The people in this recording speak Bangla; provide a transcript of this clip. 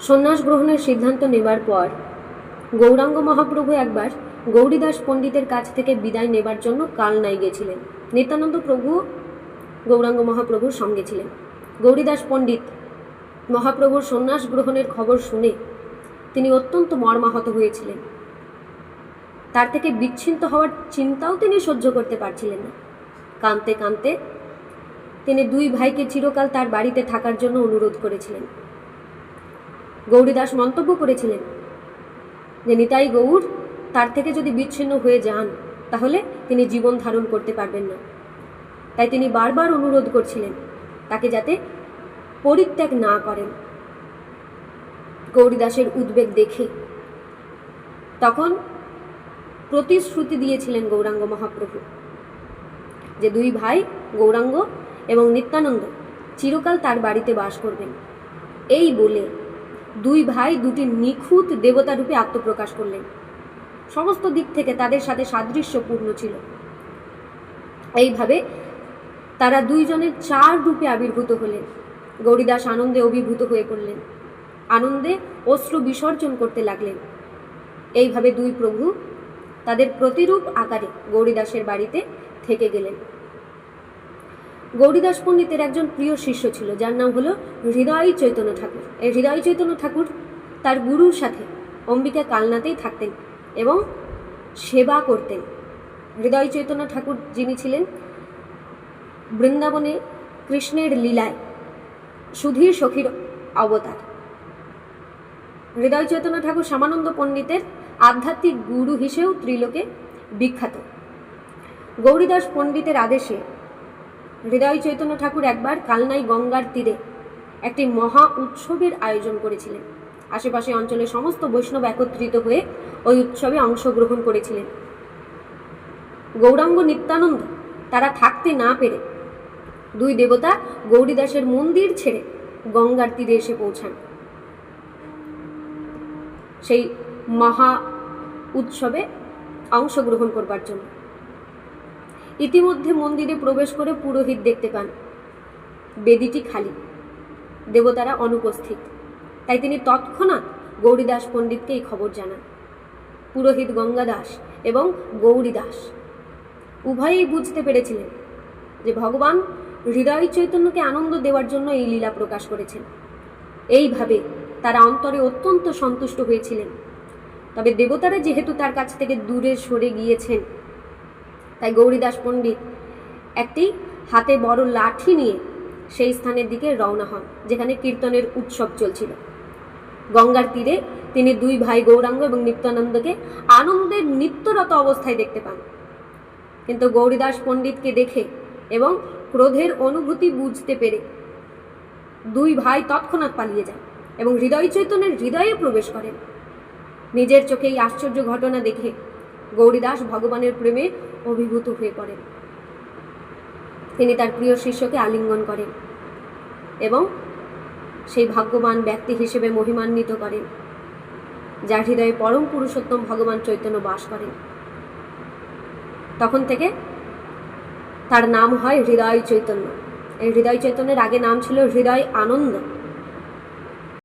সন্ন্যাস গ্রহণের সিদ্ধান্ত নেবার পর গৌরাঙ্গ মহাপ্রভু একবার গৌরীদাস পণ্ডিতের কাছ থেকে বিদায় নেবার জন্য কালনায় গেছিলেন। নিত্যানন্দ প্রভু গৌরাঙ্গ মহাপ্রভুর সঙ্গে ছিলেন। গৌরীদাস পণ্ডিত মহাপ্রভুর সন্ন্যাস গ্রহণের খবর শুনে তিনি অত্যন্ত মর্মাহত হয়েছিলেন। তার থেকে বিচ্ছিন্ন হওয়ার চিন্তাও তিনি সহ্য করতে পারছিলেন না। কাঁদতে কাঁদতে তিনি দুই ভাইকে চিরকাল তার বাড়িতে থাকার জন্য অনুরোধ করেছিলেন। গৌরীদাস মন্তব্য করেছিলেন যে, নিতাই গৌর তার থেকে যদি বিচ্ছিন্ন হয়ে যান, তাহলে তিনি জীবন ধারণ করতে পারবেন না। তাই তিনি বারবার অনুরোধ করছিলেন তাকে যাতে পরিত্যাগ না করেন। গৌরীদাসের উদ্বেগ দেখে তখন প্রতিশ্রুতি দিয়েছিলেন গৌরাঙ্গ মহাপ্রভু যে, দুই ভাই, গৌরাঙ্গ এবং নিত্যানন্দ, চিরকাল তার বাড়িতে বাস করবেন। এই বলে দুই ভাই দুটি নিখুঁত দেবতা রূপে আত্মপ্রকাশ করলেন। সমস্ত দিক থেকে তাদের সাথে সাদৃশ্যপূর্ণ ছিল। এইভাবে তারা দুইজনের চার রূপে আবির্ভূত হলেন। গৌরীদাস আনন্দে অভিভূত হয়ে পড়লেন। আনন্দে অশ্রু বিসর্জন করতে লাগলেন। এইভাবে দুই প্রভু তাদের প্রতিরূপ আকারে গৌরীদাসের বাড়িতে থেকে গেলেন। গৌরীদাস পণ্ডিতের একজন প্রিয় শিষ্য ছিল, যার নাম হলো হৃদয় চৈতন্য ঠাকুর। এই হৃদয় চৈতন্য ঠাকুর তার গুরুর সাথে অম্বিকা কালনাতেই থাকতেন এবং সেবা করতেন। হৃদয় চৈতন্য ঠাকুর যিনি ছিলেন, বৃন্দাবনে কৃষ্ণের লীলায় সুধীর সখীর অবতার। হৃদয় চৈতন্য ঠাকুর শ্যামানন্দ পণ্ডিতের আধ্যাত্মিক গুরু হিসেবেও ত্রিলোকে বিখ্যাত। গৌরীদাস পণ্ডিতের আদেশে হৃদয় চৈতন্য ঠাকুর একবার কালনাই গঙ্গার তীরে একটি মহা উৎসবের আয়োজন করেছিলেন। আশেপাশে অঞ্চলের সমস্ত বৈষ্ণব একত্রিত হয়ে ওই উৎসবে অংশগ্রহণ করেছিলেন। গৌরাঙ্গ নিত্যানন্দ তারা থাকতে না পেরে দুই দেবতা গৌরীদাসের মন্দির ছেড়ে গঙ্গার তীরে এসে পৌঁছান। সেই মহা উৎসবে অংশগ্রহণ করবার জন্য। ইতিমধ্যে মন্দিরে প্রবেশ করে পুরোহিত দেখতে পান। বেদিটি খালি। দেবতারা অনুপস্থিত। তাই তিনি তৎক্ষণাৎ গৌরীদাস পণ্ডিতকে এই খবর জানান। পুরোহিত গঙ্গাদাস এবং গৌরীদাস উভয়েই বুঝতে পেরেছিলেন যে ভগবান হৃদয় চৈতন্যকে আনন্দ দেওয়ার জন্য এই লীলা প্রকাশ করেছেন। এইভাবে তারা অন্তরে অত্যন্ত সন্তুষ্ট হয়েছিলেন। তবে দেবতারা যেহেতু তার কাছ থেকে দূরে সরে গিয়েছেন তাই গৌরীদাস পণ্ডিত একটি হাতে বড় লাঠি নিয়ে সেই স্থানের দিকে রওনা হন, যেখানে কীর্তনের উৎসব চলছিল। গঙ্গার তীরে তিনি দুই ভাই গৌরাঙ্গ এবং নিত্যানন্দকে আনন্দের নিত্যরত অবস্থায় দেখতে পান। কিন্তু গৌরীদাস পণ্ডিতকে দেখে এবং ক্রোধের অনুভূতি বুঝতে পেরে দুই ভাই তৎক্ষণাৎ পালিয়ে যান এবং হৃদয় চৈতন্যের হৃদয়ে প্রবেশ করেন। নিজের চোখে এই আশ্চর্য ঘটনা দেখে গৌরীদাস ভগবানের প্রেমে অভিভূত হয়ে পড়েন। তিনি তার প্রিয় শিষ্যকে আলিঙ্গন করেন এবং সেই ভাগ্যবান ব্যক্তি হিসেবে মহিমান্বিত করেন, যার হৃদয়ে পরম পুরুষোত্তম ভগবান চৈতন্য বাস করেন। তখন থেকে তার নাম হয় হৃদয় চৈতন্য। এই হৃদয় চৈতন্যের আগে নাম ছিল হৃদয় আনন্দ।